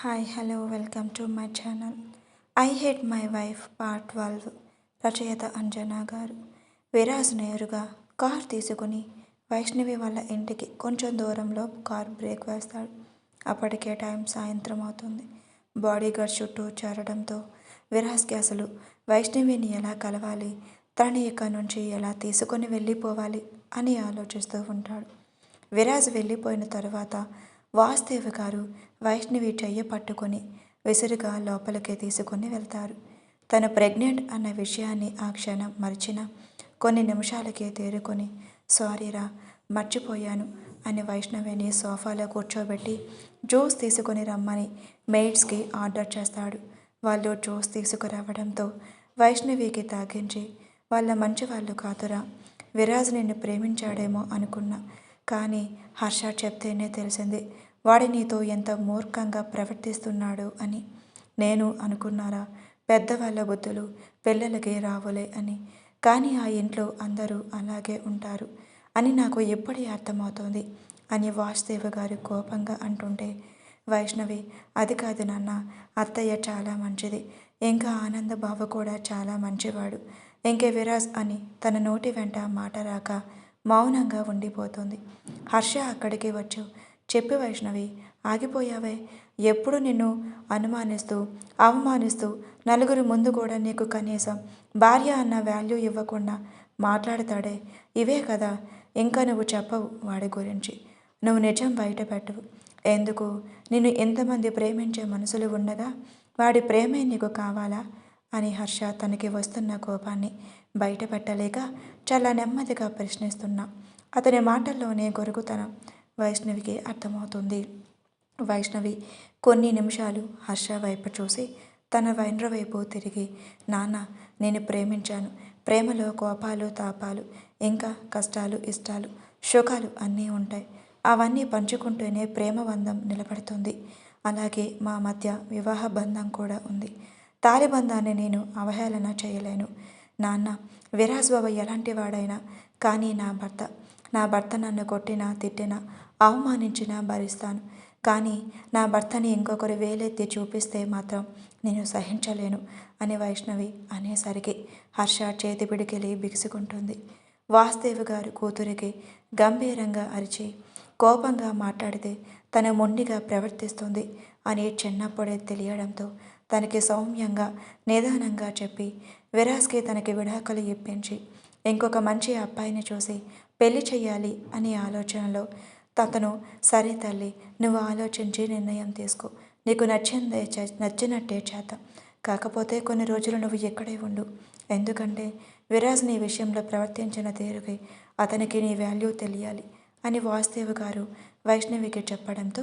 Hi hello welcome to my channel I hate my wife part twelve రచయిత అంజనా గారు. విరాజ్ నేరుగా car తీసుకుని వైష్ణవి వాళ్ళ ఇంటికి కొంచెం దూరంలో కార్ బ్రేక్ వేస్తాడు. అప్పటికే టైం సాయంత్రం అవుతుంది. బాడీ గార్డ్ చుట్టూ చేరడంతో విరాజ్కి అసలు వైష్ణవిని ఎలా కలవాలి తనని ఇక్కడ నుంచి ఎలా తీసుకొని వెళ్ళిపోవాలి అని ఆలోచిస్తూ ఉంటాడు. విరాజ్ వెళ్ళిపోయిన తర్వాత వాసుదేవ గారు వైష్ణవి చెయ్యి పట్టుకొని విసురుగా లోపలికి తీసుకొని వెళ్తారు. తను ప్రెగ్నెంట్ అన్న విషయాన్ని ఆ క్షణం మరిచిన కొన్ని నిమిషాలకే తేరుకొని సారీరా మర్చిపోయాను అని వైష్ణవిని సోఫాలో కూర్చోబెట్టి జ్యూస్ తీసుకొని రమ్మని మెయిడ్స్కి ఆర్డర్ చేస్తాడు. వాళ్ళు జ్యూస్ తీసుకురావడంతో వైష్ణవికి తాగించి వాళ్ళ మంచి వాళ్ళు కాదురా విరాజ్ నిన్ను ప్రేమించాడేమో అనుకున్నా కానీ హర్ష చెప్తేనే తెలిసింది వాడి నీతో ఎంత మూర్ఖంగా ప్రవర్తిస్తున్నాడు అని నేను అనుకున్నారా? పెద్దవాళ్ళ బుద్ధులు పిల్లలకి రావులే అని. కానీ ఆ ఇంట్లో అందరూ అలాగే ఉంటారు అని నాకు ఎప్పటి అర్థమవుతోంది అని వాసుదేవ గారు కోపంగా అంటుంటే వైష్ణవి అది కాదు నాన్న అత్తయ్య చాలా మంచిది. ఇంకా ఆనంద బావ కూడా చాలా మంచివాడు. ఇంకే విరాజ్ అని తన నోటి వెంట మాట రాక మౌనంగా ఉండిపోతుంది. హర్ష అక్కడికి వచ్చు. చెప్పి వైష్ణవి ఆగిపోయావే. ఎప్పుడు నిన్ను అనుమానిస్తూ అవమానిస్తూ నలుగురు ముందు కూడా నీకు కనీసం భార్య అన్న వాల్యూ ఇవ్వకుండా మాట్లాడతాడే? ఇవే కదా ఇంకా నువ్వు చెప్పవు వాడి గురించి. నువ్వు నిజం బయట పెట్టవు. ఎందుకు? నిన్ను ఎంతమంది ప్రేమించే మనసులు ఉండగా వాడి ప్రేమే నీకు కావాలా? అని హర్ష తనకి వస్తున్న కోపాన్ని బయట పెట్టలేక చాలా నెమ్మదిగా ప్రశ్నిస్తున్నా. అతని మాటల్లోనే గొరుగుతనం. వైష్ణవికి అర్థమవుతుంది. వైష్ణవి కొన్ని నిమిషాలు హర్ష వైపు చూసి తన వైండ్ర వైపు తిరిగి నాన్న నేను ప్రేమించాను. ప్రేమలో కోపాలు తాపాలు ఇంకా కష్టాలు ఇష్టాలు సుఖాలు అన్నీ ఉంటాయి. అవన్నీ పంచుకుంటూనే ప్రేమ బంధం నిలబడుతుంది. అలాగే మా మధ్య వివాహ బంధం కూడా ఉంది. తాలిబంధాన్ని నేను అవహేళన చేయలేను. నాన్న విరాజ్ బాబు ఎలాంటి వాడైనా కానీ నా భర్త నా భర్త నన్ను కొట్టినా తిట్టినా అవమానించినా భరిస్తాను. కానీ నా భర్తని ఇంకొకరు వేలెత్తి చూపిస్తే మాత్రం నేను సహించలేను అని వైష్ణవి అనేసరికి హర్ష చేతి పిడికిలి బిగుసుకుంటుంది. వాసుదేవ్ గారు కూతురికి గంభీరంగా అరిచి కోపంగా మాట్లాడితే తన మొండిగా ప్రవర్తిస్తుంది అని చిన్నప్పుడే తెలియడంతో తనకి సౌమ్యంగా నిదానంగా చెప్పి విరాస్కి తనకి విడాకులు ఇప్పించి ఇంకొక మంచి అబ్బాయిని చూసి పెళ్ళి చేయాలి అనే ఆలోచనలో అతను సరే తల్లి నువ్వు ఆలోచించి నిర్ణయం తీసుకో. నీకు నచ్చిందే నచ్చినట్టే చేత. కాకపోతే కొన్ని రోజులు నువ్వు ఎక్కడే ఉండు. ఎందుకంటే విరాజ్ నీ విషయంలో ప్రవర్తించిన తీరుకి అతనికి నీ వాల్యూ తెలియాలి అని వాసుదేవ్ గారు వైష్ణవికి చెప్పడంతో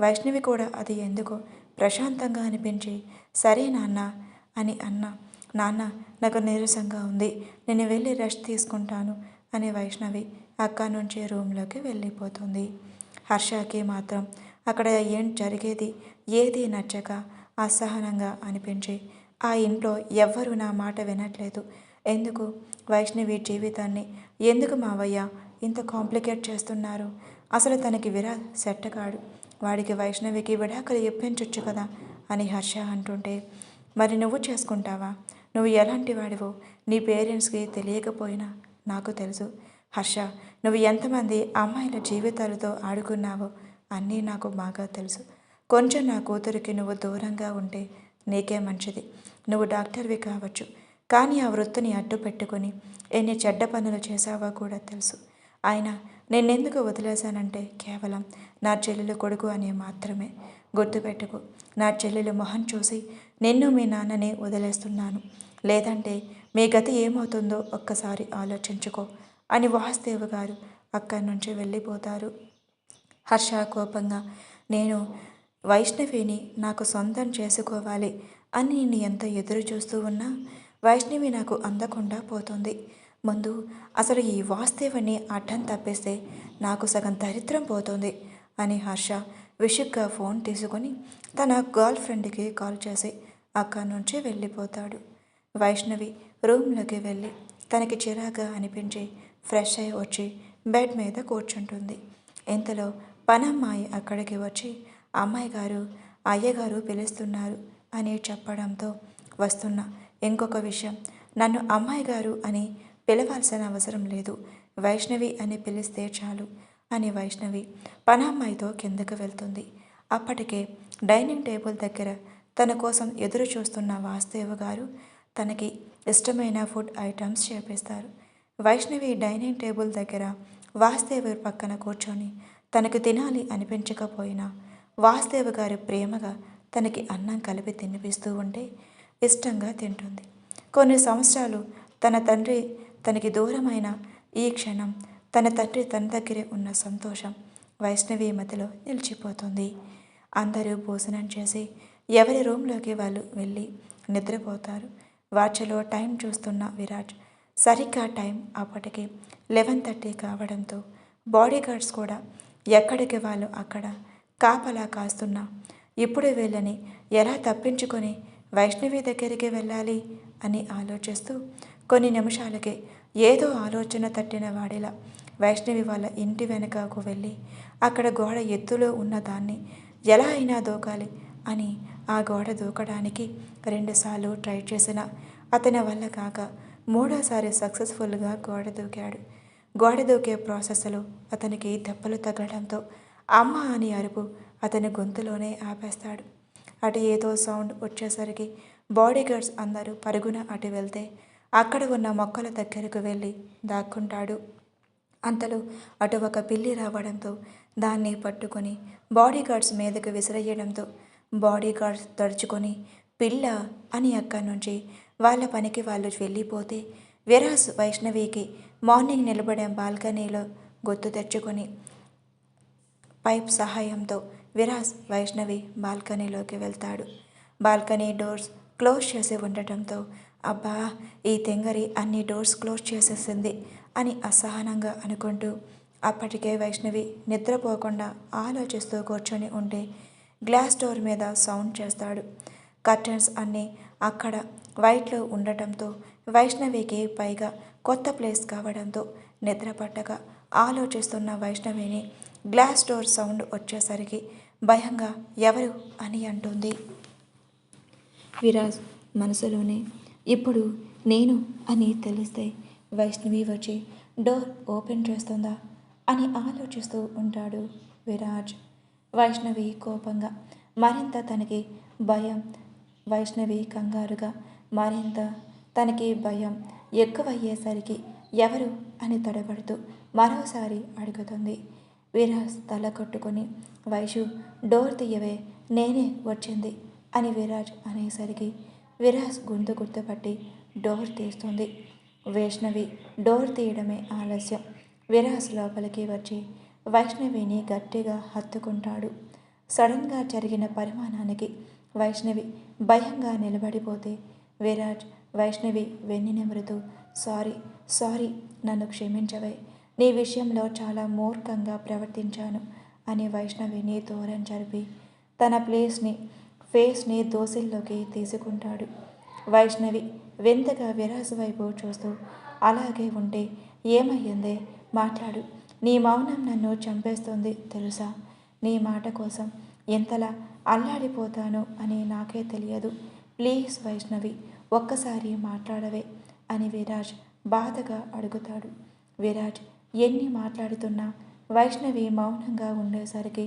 వైష్ణవి కూడా అది ఎందుకో ప్రశాంతంగా అనిపించి సరే నాన్న అని అన్న నాన్న నాకు నీరసంగా ఉంది. నేను వెళ్ళి రెస్ట్ తీసుకుంటాను అని వైష్ణవి అక్క నుంచి రూమ్లోకి వెళ్ళిపోతుంది. హర్షకి మాత్రం అక్కడ ఏం జరిగేది? ఏది నచ్చక అసహనంగా అనిపించి ఆ ఇంట్లో ఎవ్వరూ నా మాట వినట్లేదు. ఎందుకు? వైష్ణవి జీవితాన్ని ఎందుకు మావయ్య ఇంత కాంప్లికేట్ చేస్తున్నారు? అసలు తనకి విరా సెట్ కాడు. వాడికి వైష్ణవికి విడాకులు ఇప్పించవచ్చు కదా అని హర్ష అంటుంటే మరి నువ్వు చేసుకుంటావా? నువ్వు ఎలాంటి వాడివో? నీ పేరెంట్స్కి తెలియకపోయినా నాకు తెలుసు. హర్ష నువ్వు ఎంతమంది అమ్మాయిల జీవితాలతో ఆడుకున్నావో అన్నీ నాకు బాగా తెలుసు. కొంచెం నా కూతురికి నువ్వు దూరంగా ఉంటే నీకే మంచిది. నువ్వు డాక్టర్వి కావచ్చు. కానీ ఆ వృత్తిని అడ్డు పెట్టుకొని ఎన్ని చెడ్డ పనులు చేశావో కూడా తెలుసు. అయినా నేనెందుకు వదిలేశానంటే కేవలం నా చెల్లెలు కొడుకు అనే మాత్రమే గుర్తుపెట్టుకు. నా చెల్లెలు మొహం చూసి నిన్ను మీ నాన్నని వదిలేస్తున్నాను. లేదంటే మీ గతి ఏమవుతుందో ఒక్కసారి ఆలోచించుకో. అని వాసుదేవ్ గారు అక్కడి నుంచి వెళ్ళిపోతారు. హర్ష కోపంగా నేను వైష్ణవిని నాకు సొంతం చేసుకోవాలి అని నేను ఎంత ఎదురు చూస్తూ ఉన్నా వైష్ణవి నాకు అందకుండా పోతుంది. ముందు అసలు ఈ వాస్తేవని అడ్డం తప్పిస్తే నాకు సగం దరిద్రం పోతుంది అని హర్ష విషుగ్గా ఫోన్ తీసుకొని తన గర్ల్ ఫ్రెండ్కి కాల్ చేసి అక్కడి నుంచి వెళ్ళిపోతాడు. వైష్ణవి రూమ్లోకి వెళ్ళి తనకి చిరాగా అనిపించి ఫ్రెష్ అయి వచ్చి బెడ్ మీద కూర్చుంటుంది. ఇంతలో పనమ్మాయి అక్కడికి వచ్చి అమ్మాయి గారు అయ్యగారు పిలుస్తున్నారు అని చెప్పడంతో వస్తున్నా. ఇంకొక విషయం నన్ను అమ్మాయి గారు అని పిలవాల్సిన అవసరం లేదు. వైష్ణవి అని పిలిస్తే చాలు అని వైష్ణవి పనమ్మాయితో కిందకు వెళ్తుంది. అప్పటికే డైనింగ్ టేబుల్ దగ్గర తన కోసం ఎదురు చూస్తున్న వాసుదేవ్ గారు తనకి ఇష్టమైన ఫుడ్ ఐటమ్స్ చేపిస్తారు. వైష్ణవి డైనింగ్ టేబుల్ దగ్గర వాసుదేవి పక్కన కూర్చొని తనకు తినాలి అనిపించకపోయినా వాసుదేవ్ గారు ప్రేమగా తనకి అన్నం కలిపి తినిపిస్తూ ఉంటే ఇష్టంగా తింటుంది. కొన్ని సంవత్సరాలు తన తండ్రి తనకి దూరమైన ఈ క్షణం తన తండ్రి తన దగ్గరే ఉన్న సంతోషం వైష్ణవి మధ్యలో నిలిచిపోతుంది. అందరూ భోజనం చేసి ఎవరి రూమ్లోకి వాళ్ళు వెళ్ళి నిద్రపోతారు. వాచలో టైం చూస్తున్న విరాట్ సరిగ్గా టైం అప్పటికి లెవెన్ థర్టీ కావడంతో బాడీ గార్డ్స్ కూడా ఎక్కడికి వాళ్ళు అక్కడ కాపలా కాస్తున్నా ఇప్పుడు వీళ్ళని ఎలా తప్పించుకొని వైష్ణవి దగ్గరికి వెళ్ళాలి? అని ఆలోచిస్తూ కొన్ని నిమిషాలకే ఏదో ఆలోచన తట్టిన వాడిలా వైష్ణవి వాళ్ళ ఇంటి వెనకకు వెళ్ళి అక్కడ గోడ ఎత్తులో ఉన్న దాన్ని ఎలా అయినా దూకాలి అని ఆ గోడ దూకడానికి రెండుసార్లు ట్రై చేసిన అతని వల్ల కాక మూడోసారి సక్సెస్ఫుల్గా గోడ దూకాడు. గోడ దూకే ప్రాసెస్లో అతనికి దెబ్బలు తగ్గడంతో అమ్మ అని అరుపు అతని గొంతులోనే ఆపేస్తాడు. అటు ఏదో సౌండ్ వచ్చేసరికి బాడీ గార్డ్స్ అందరూ పరుగున అటు వెళ్తే అక్కడ ఉన్న మొక్కల దగ్గరకు వెళ్ళి దాక్కుంటాడు. అంతలో అటు ఒక పిల్లి రావడంతో దాన్ని పట్టుకొని బాడీ గార్డ్స్ మీదకు విసిరేయడంతో బాడీ గార్డ్స్ తడుచుకొని పిల్ల అని అక్కడి నుంచి వాళ్ళ పనికి వాళ్ళు వెళ్ళిపోతే విరాస్ వైష్ణవికి మార్నింగ్ నిలబడే బాల్కనీలో గుర్తు తెచ్చుకొని పైప్ సహాయంతో విరాస్ వైష్ణవి బాల్కనీలోకి వెళ్తాడు. బాల్కనీ డోర్స్ క్లోజ్ చేసి ఉండటంతో అబ్బా ఈ తెంగరి అన్ని డోర్స్ క్లోజ్ చేసేసింది అని అసహనంగా అనుకుంటూ అప్పటికే వైష్ణవి నిద్రపోకుండా ఆలోచిస్తూ కూర్చొని ఉంటే గ్లాస్ డోర్ మీద సౌండ్ చేస్తాడు. కర్టన్స్ అన్నీ అక్కడ వైట్లో ఉండటంతో వైష్ణవికి పైగా కొత్త ప్లేస్ కావడంతో నిద్రపట్టగా ఆలోచిస్తున్న వైష్ణవిని గ్లాస్ డోర్ సౌండ్ వచ్చేసరికి భయంగా ఎవరు అని అంటుంది. విరాజ్ మనసులోనే ఇప్పుడు నేను అని తెలిస్తే వైష్ణవి వచ్చి డోర్ ఓపెన్ చేస్తుందా? అని ఆలోచిస్తూ ఉంటాడు విరాజ్. వైష్ణవి కోపంగా మరింత తనకి భయం వైష్ణవి కంగారుగా మరింత తనకి భయం ఎక్కువయ్యేసరికి ఎవరు అని తడబడుతూ మరోసారి అడుగుతుంది. విరాజ్ తల కొట్టుకొని వైషు డోర్ తీయవే నేనే వచ్చింది అని విరాజ్ అనేసరికి విరాజ్ గుంతు గుర్తుపట్టి డోర్ తీస్తుంది. వైష్ణవి డోర్ తీయడమే ఆలస్యం. విరాజ్ లోపలికి వచ్చి వైష్ణవిని గట్టిగా హత్తుకుంటాడు. సడన్గా జరిగిన పరిమాణానికి వైష్ణవి భయంగా నిలబడిపోతే విరాజ్ వైష్ణవి వెన్ను నెమరుతూ సారీ సారీ నన్ను క్షమించవే. నీ విషయంలో చాలా మూర్ఖంగా ప్రవర్తించాను అని వైష్ణవిని దూరం జరిపి తన ప్లేస్ని ఫేస్ని దోసిల్లోకి తీసుకుంటాడు. వైష్ణవి వింతగా విరాజు వైపు చూస్తూ అలాగే ఉంటే ఏమయ్యిందే? మాట్లాడు. నీ మౌనం నన్ను చంపేస్తుంది తెలుసా? నీ మాట కోసం ఎంతలా అల్లాడిపోతాను అని నాకే తెలియదు. ప్లీజ్ వైష్ణవి ఒక్కసారి మాట్లాడవే అని విరాజ్ బాధగా అడుగుతాడు. విరాజ్ ఎన్ని మాట్లాడుతున్నా? వైష్ణవి మౌనంగా ఉండేసరికి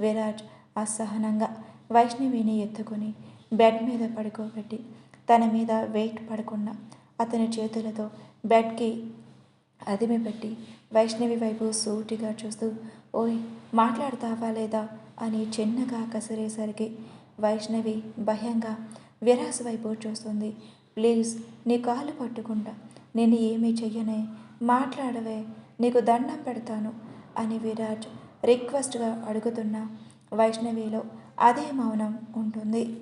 విరాజ్ అసహనంగా వైష్ణవిని ఎత్తుకొని బెడ్ మీద పడుకోబెట్టి తన మీద వెయిట్ పడకుండా అతని చేతులతో బెడ్కి అదిమిపెట్టి వైష్ణవి వైపు సూటిగా చూస్తూ ఓయ్ మాట్లాడతావా లేదా? అని చిన్నగా కసిరేసరికి వైష్ణవి భయంగా విరాస్ వైపు చూస్తుంది ప్లీజ్ నీ కాలు పట్టుకుంటా. నేను ఏమీ చెయ్యనే. మాట్లాడవే. నీకు దండం పెడతాను అని విరాజ్ రిక్వెస్ట్గా అడుగుతున్న వైష్ణవిలో అదే మౌనం ఉంటుంది.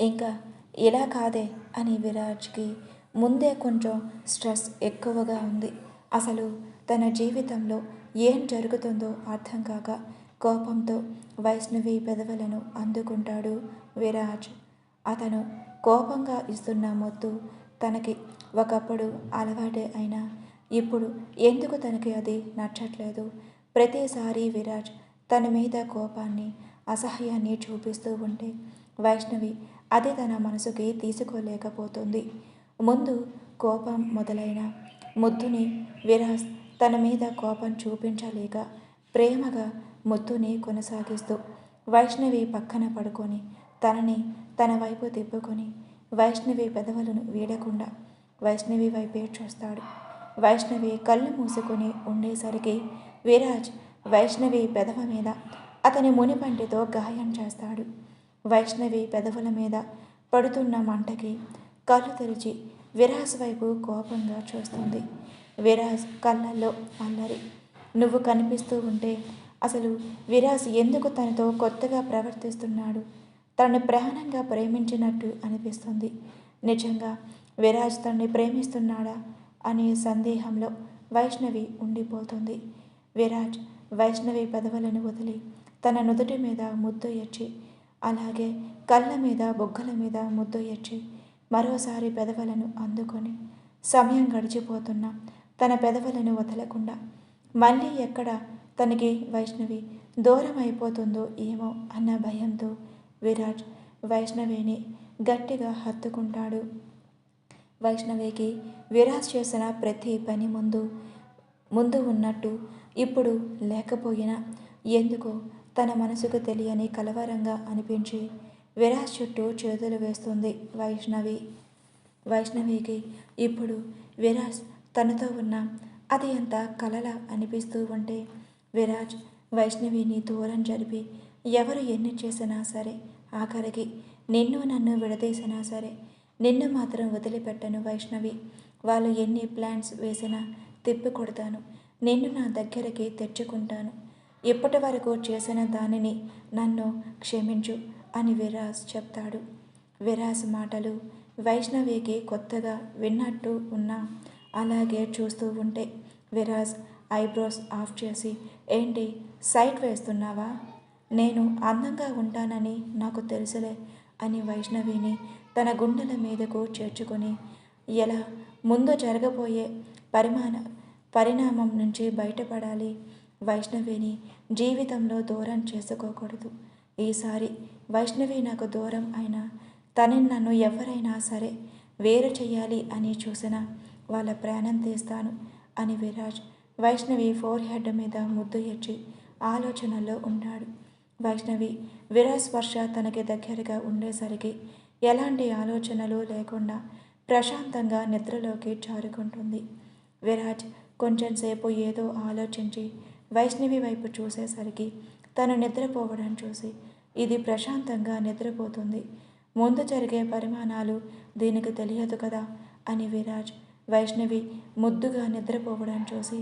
ఇంకా ఇలా కాదే అని విరాజ్కి ముందే కొంచెం స్ట్రెస్ ఎక్కువగా ఉంది. అసలు తన జీవితంలో ఏం జరుగుతుందో అర్థం కాక కోపంతో వైష్ణవి పెదవులను అందుకుంటాడు విరాజ్. అతను కోపంగా ఇస్తున్న మొత్తు తనకి ఒకప్పుడు అలవాటే అయినా ఇప్పుడు ఎందుకు తనకి అది నచ్చట్లేదు? ప్రతిసారి విరాజ్ తన మీద కోపాన్ని అసహ్యాన్ని చూపిస్తూ ఉంటే వైష్ణవి అది తన మనసుకి తీసుకోలేకపోతుంది. ముందు కోపం మొదలైన ముద్దుని విరాజ్ తన మీద కోపం చూపించలేక ప్రేమగా ముద్దుని కొనసాగిస్తూ వైష్ణవి పక్కన పడుకొని తనని తన వైపు తిప్పుకొని వైష్ణవి పెదవులను వీడకుండా వైష్ణవి వైపే చూస్తాడు. వైష్ణవి కళ్ళు మూసుకొని ఉండేసరికి విరాజ్ వైష్ణవి పెదవ మీద అతని మునిపంటితో గాయం చేస్తాడు. వైష్ణవి పెదవుల మీద పడుతున్న మంటకి కళ్ళు తెరిచి విరాజ్ వైపు కోపంగా చూస్తుంది. విరాజ్ కళ్ళల్లో అల్లరి. నువ్వు కనిపిస్తూ ఉంటే అసలు విరాజ్ ఎందుకు తనతో కొత్తగా ప్రవర్తిస్తున్నాడు? తనని ప్రాణంగా ప్రేమించినట్టు అనిపిస్తుంది. నిజంగా విరాజ్ తనని ప్రేమిస్తున్నాడా అనే సందేహంలో వైష్ణవి ఉండిపోతుంది. విరాజ్ వైష్ణవి పెదవులను వదిలి తన నుదుటి మీద ముద్దు ఎచ్చి అలాగే కళ్ళ మీద బొగ్గల మీద ముద్దు ఎచ్చి మరోసారి పెదవులను అందుకొని సమయం గడిచిపోతున్న తన పెదవులను వదలకుండా మళ్ళీ ఎక్కడ తనకి వైష్ణవి దూరం అయిపోతుందో ఏమో అన్న భయంతో విరాజ్ వైష్ణవిని గట్టిగా హత్తుకుంటాడు. వైష్ణవికి విరాజ్ చేసిన ప్రతి పని ముందు ముందు ఉన్నట్టు ఇప్పుడు లేకపోయినా ఎందుకో తన మనసుకు తెలియని కలవరంగా అనిపించి విరాజ్ చుట్టూ చేతులు వేస్తుంది వైష్ణవి. వైష్ణవికి ఇప్పుడు విరాజ్ తనతో ఉన్న అది అంత కలలా అనిపిస్తూ ఉంటే విరాజ్ వైష్ణవిని దూరం జరిపి ఎవరు ఎన్ని చేసినా సరే ఆఖరికి నిన్ను నన్ను విడదీసినా సరే నిన్ను మాత్రం వదిలిపెట్టను వైష్ణవి. వాళ్ళు ఎన్ని ప్లాన్స్ వేసినా తిప్పి కొడతాను. నిన్ను నా దగ్గరికి తెచ్చుకుంటాను. ఇప్పటి వరకు చేసిన దానిని నన్ను క్షమించు అని విరాజ్ చెప్తాడు. విరాజ్ మాటలు వైష్ణవికి కొత్తగా విన్నట్టు ఉన్నా అలాగే చూస్తూ ఉంటే విరాజ్ ఐబ్రోస్ ఆఫ్ చేసి ఏంటి సైట్ వేస్తున్నావా? నేను అందంగా ఉంటానని నాకు తెలుసులే అని వైష్ణవిని తన గుండెల మీదకు చేర్చుకొని ఎలా ముందు జరగబోయే పరిమాణ పరిణామం నుంచి బయటపడాలి వైష్ణవిని జీవితంలో దూరం చేసుకోకూడదు. ఈసారి వైష్ణవి నాకు దూరం అయినా తనని నన్ను ఎవరైనా సరే వేరు చేయాలి అని చూసిన వాళ్ళ ప్రాణం తీస్తాను అని విరాజ్ వైష్ణవి ఫోర్ హెడ్ మీద ముద్దు ఎచ్చి ఆలోచనలో ఉన్నాడు. వైష్ణవి విరాజ్ స్పర్శ తనకి దగ్గరగా ఉండేసరికి ఎలాంటి ఆలోచనలు లేకుండా ప్రశాంతంగా నిద్రలోకి జారుకుంటుంది. విరాజ్ కొంచెం సేపు ఏదో ఆలోచించి వైష్ణవి వైపు చూసేసరికి తను నిద్రపోవడం చూసి ఇది ప్రశాంతంగా నిద్రపోతుంది. ముందు జరిగే పరిమాణాలు దీనికి తెలియదు కదా అని విరాజ్ వైష్ణవి ముద్దుగా నిద్రపోవడం చూసి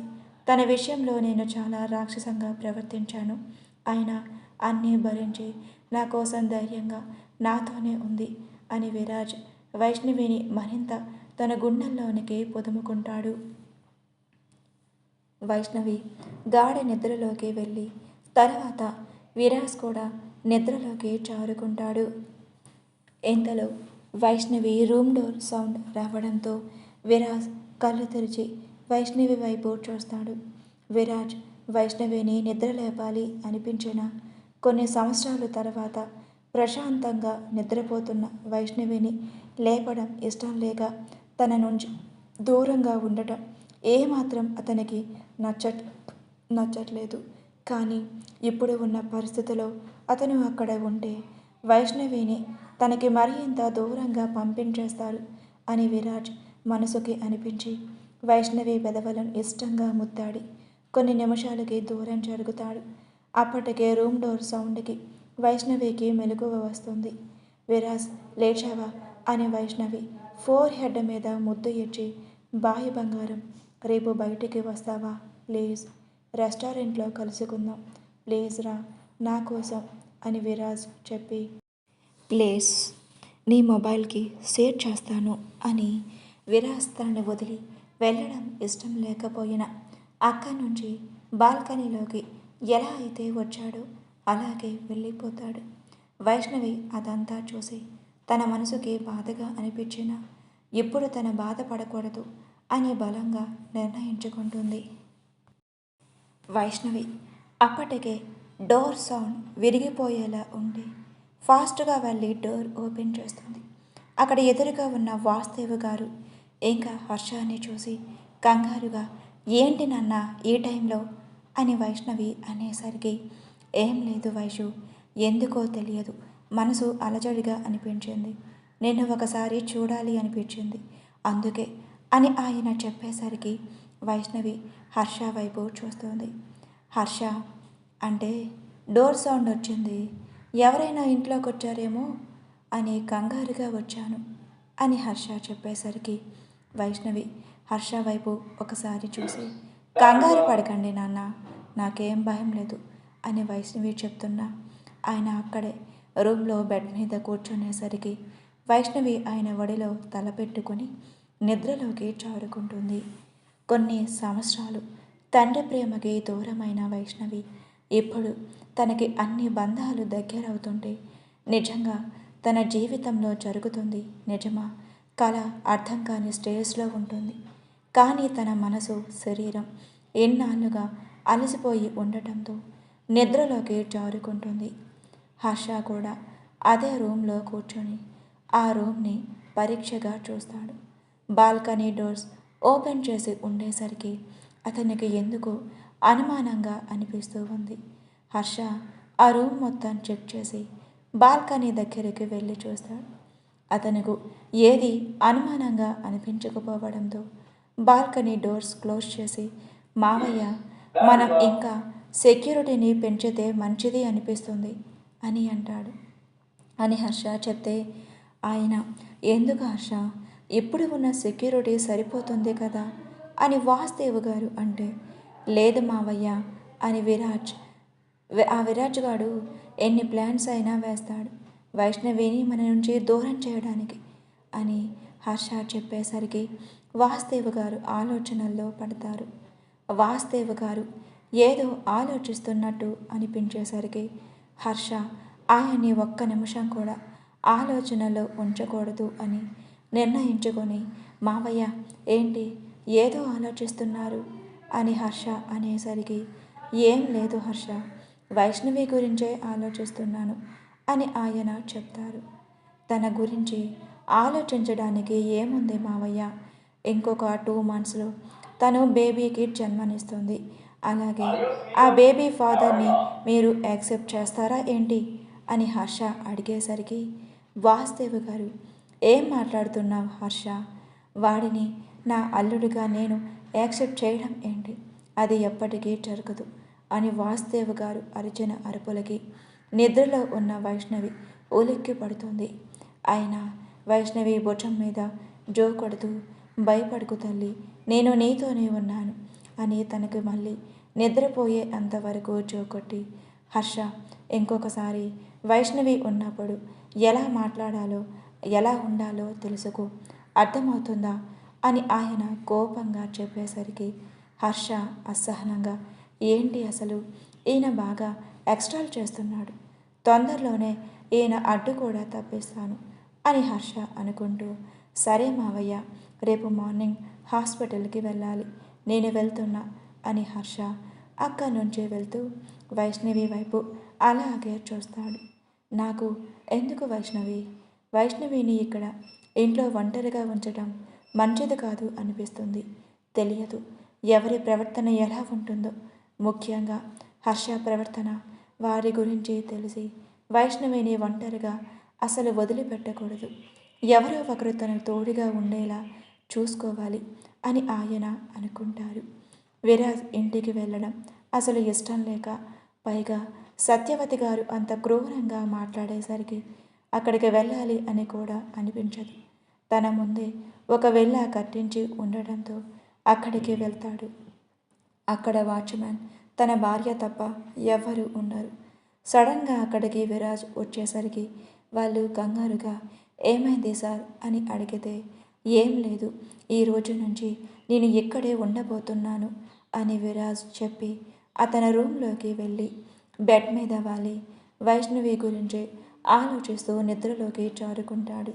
తన విషయంలో నేను చాలా రాక్షసంగా ప్రవర్తించాను. అయినా అన్నీ భరించి నా కోసం ధైర్యంగా నాతోనే ఉంది అని విరాజ్ వైష్ణవిని మరింత తన గుండెల్లోనికి పొదుముకుంటాడు. వైష్ణవి గాఢ నిద్రలోకి వెళ్ళి తర్వాత విరాజ్ కూడా నిద్రలోకి చారుకుంటాడు. ఇంతలో వైష్ణవి రూమ్ డోర్ సౌండ్ రావడంతో విరాజ్ కళ్ళు తెరిచి వైష్ణవి వైపు చూస్తాడు. విరాజ్ వైష్ణవిని నిద్ర లేపాలి అనిపించిన కొన్ని సంవత్సరాల తర్వాత ప్రశాంతంగా నిద్రపోతున్న వైష్ణవిని లేపడం ఇష్టం లేక తన నుంచి దూరంగా ఉండటం ఏమాత్రం అతనికి నచ్చట్ నచ్చట్లేదు. కానీ ఇప్పుడు ఉన్న పరిస్థితిలో అతను అక్కడ ఉంటే వైష్ణవిని తనకి మరింత దూరంగా పంపించేస్తారు అని విరాజ్ మనసుకి అనిపించి వైష్ణవి పెదవులను ఇష్టంగా ముత్తాడి కొన్ని నిమిషాలకి దూరం జరుగుతాడు. అప్పటికే రూమ్ డోర్ సౌండ్కి వైష్ణవికి మెలకువ వస్తుంది. విరాజ్ లేచావా? అని వైష్ణవి ఫోర్ హెడ్ మీద ముద్దు ఇచ్చి బాయి బంగారం రేపు బయటికి వస్తావా? ప్లీజ్ రెస్టారెంట్లో కలుసుకుందాం. ప్లీజ్ రా నా కోసం అని విరాజ్ చెప్పి ప్లీజ్ నీ మొబైల్కి షేర్ చేస్తాను అని విరాజ్ తనని వదిలి వెళ్ళడం ఇష్టం లేకపోయినా అక్కడి నుంచి బాల్కనీలోకి ఎలా అయితే వచ్చాడో అలాగే వెళ్ళిపోతాడు. వైష్ణవి అదంతా చూసి తన మనసుకి బాధగా అనిపించిన ఇప్పుడు తన బాధపడకూడదు అని బలంగా నిర్ణయించుకుంటుంది. వైష్ణవి అప్పటికే డోర్ సౌండ్ విరిగిపోయేలా ఉండి ఫాస్ట్గా వెళ్ళి డోర్ ఓపెన్ చేస్తుంది. అక్కడ ఎదురుగా ఉన్న వాసుదేవ్ గారు ఇంకా హర్షాన్ని చూసి కంగారుగా ఏంటి నాన్న ఈ టైంలో అని వైష్ణవి అనేసరికి ఏం లేదు వైషు ఎందుకో తెలియదు. మనసు అలజడిగా అనిపించింది. నిన్ను ఒకసారి చూడాలి అనిపించింది. అందుకే అని ఆయన చెప్పేసరికి వైష్ణవి హర్ష వైపు చూస్తుంది. హర్ష అంటే డోర్ సౌండ్ వచ్చింది. ఎవరైనా ఇంట్లోకి వచ్చారేమో అని కంగారుగా వచ్చాను అని హర్ష చెప్పేసరికి వైష్ణవి హర్ష వైపు ఒకసారి చూసి కంగారు పడకండి నాన్న. నాకేం భయం లేదు అని వైష్ణవి చెప్తున్నా. ఆయన అక్కడే రూమ్లో బెడ్ మీద కూర్చునేసరికి వైష్ణవి ఆయన ఒడిలో తలపెట్టుకొని నిద్రలోకి చారుకుంటుంది కొన్ని సంవత్సరాలు తండ్రి ప్రేమకి దూరమైన వైష్ణవి ఇప్పుడు తనకి అన్ని బంధాలు దగ్గరవుతుంటే నిజంగా తన జీవితంలో జరుగుతుంది. నిజమా? కళ అర్థం కాని స్టేజ్లో ఉంటుంది. కానీ తన మనసు శరీరం ఎన్నాళ్ళుగా అలసిపోయి ఉండటంతో నిద్రలోకి జారుకుంటుంది. హర్ష కూడా అదే రూమ్లో కూర్చొని ఆ రూమ్ని పరీక్షగా చూస్తాడు. బాల్కనీ డోర్స్ ఓపెన్ చేసి ఉండేసరికి అతనికి ఎందుకు అనుమానంగా అనిపిస్తూ ఉంది. హర్ష ఆ రూమ్ మొత్తం చెక్ చేసి బాల్కనీ దగ్గరికి వెళ్ళి చూస్తాడు. అతనుకు ఏది అనుమానంగా అనిపించకపోవడంతో బాల్కనీ డోర్స్ క్లోజ్ చేసి మావయ్య మనం ఇంకా సెక్యూరిటీని పెంచితే మంచిది అనిపిస్తుంది అని అంటాడు. అని హర్ష చెప్తే ఆయన ఎందుకు హర్ష? ఇప్పుడు ఉన్న సెక్యూరిటీ సరిపోతుంది కదా అని వాసుదేవ్ గారు అంటే లేదు మావయ్య అని విరాజ్ ఆ విరాజ్ గాడు ఎన్ని ప్లాన్స్ అయినా వేస్తాడు. వైష్ణవిని మన నుంచి దూరం చేయడానికి అని హర్ష చెప్పేసరికి వాసుదేవ్ గారు ఆలోచనల్లో పడతారు. వాసుదేవ గారు ఏదో ఆలోచిస్తున్నట్టు అనిపించేసరికి హర్ష ఆయన్ని ఒక్క నిమిషం కూడా ఆలోచనలో ఉంచకూడదు అని నిర్ణయించుకొని మావయ్య ఏంటి? ఏదో ఆలోచిస్తున్నారు? అని హర్ష అనేసరికి ఏం లేదు హర్ష వైష్ణవి గురించే ఆలోచిస్తున్నాను అని ఆయన చెప్తారు. తన గురించి ఆలోచించడానికి ఏముంది మావయ్య? ఇంకొక టూ మంత్స్లో తను బేబీకి జన్మనిస్తుంది. అలాగే ఆ బేబీ ఫాదర్ని మీరు యాక్సెప్ట్ చేస్తారా ఏంటి? అని హర్ష అడిగేసరికి వాసుదేవ్ గారు ఏం మాట్లాడుతున్నావు హర్ష? వాడిని నా అల్లుడిగా నేను యాక్సెప్ట్ చేయడం ఏంటి? అది ఎప్పటికీ జరగదు అని వాసుదేవ్ గారు అరిచిన అరుపులకి నిద్రలో ఉన్న వైష్ణవి ఉలిక్కి పడుతుంది అయినా వైష్ణవి భుజం మీద జో కొడుతూ భయపడుకు తల్లి నేను నీతోనే ఉన్నాను. అని తనకు మళ్ళీ నిద్రపోయే అంతవరకు చూకొట్టి హర్ష ఇంకొకసారి వైష్ణవి ఉన్నప్పుడు ఎలా మాట్లాడాలో ఎలా ఉండాలో తెలుసుకో అర్థమవుతుందా అని ఆయన కోపంగా చెప్పేసరికి హర్ష అసహనంగా ఏంటి అసలు? ఈయన బాగా ఎక్స్ట్రాల్ చేస్తున్నాడు. తొందరలోనే ఈయన అడ్డు కూడా తప్పిస్తాను అని హర్ష అనుకుంటూ సరే మావయ్య రేపు మార్నింగ్ హాస్పిటల్కి వెళ్ళాలి. నేను వెళ్తున్నా అని హర్ష అక్కడి నుంచి వెళ్తూ వైష్ణవి వైపు అలాగే చూస్తాడు. నాకు ఎందుకు వైష్ణవి? వైష్ణవిని ఇక్కడ ఇంట్లో ఒంటరిగా ఉంచడం మంచిది కాదు అనిపిస్తుంది. తెలియదు. ఎవరి ప్రవర్తన ఎలా ఉంటుందో. ముఖ్యంగా హర్ష ప్రవర్తన వారి గురించి తెలిసి వైష్ణవిని ఒంటరిగా అసలు వదిలిపెట్టకూడదు. ఎవరో ఒకరు తనకు తోడుగా ఉండేలా చూసుకోవాలి అని ఆయన అనుకుంటారు. విరాజ్ ఇంటికి వెళ్ళడం అసలు ఇష్టం లేక పైగా సత్యవతి గారు అంత క్రూరంగా మాట్లాడేసరికి అక్కడికి వెళ్ళాలి అని కూడా అనిపించదు. తన ముందే ఒక వెళ్ళ కట్టించి ఉండడంతో అక్కడికి వెళ్తాడు. అక్కడ వాచ్మ్యాన్ తన భార్య తప్ప ఎవరు ఉండరు. సడన్గా అక్కడికి విరాజ్ వచ్చేసరికి వాళ్ళు కంగారుగా ఏమైంది సార్? అని అడిగితే ఏం లేదు. ఈ రోజు నుంచి నేను ఇక్కడే ఉండబోతున్నాను అని విరాజ్ చెప్పి అతని రూమ్లోకి వెళ్ళి బెడ్ మీద వాలి. వైష్ణవి గురించి ఆలోచిస్తూ నిద్రలోకి జారుకుంటాడు.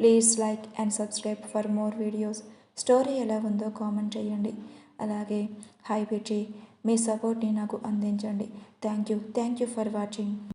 Please like and subscribe for more videos. Story ఎలా ఉందో కామెంట్ చేయండి. అలాగే హై పెట్టి మీ సపోర్ట్ని నాకు అందించండి. Thank you. Thank you for watching.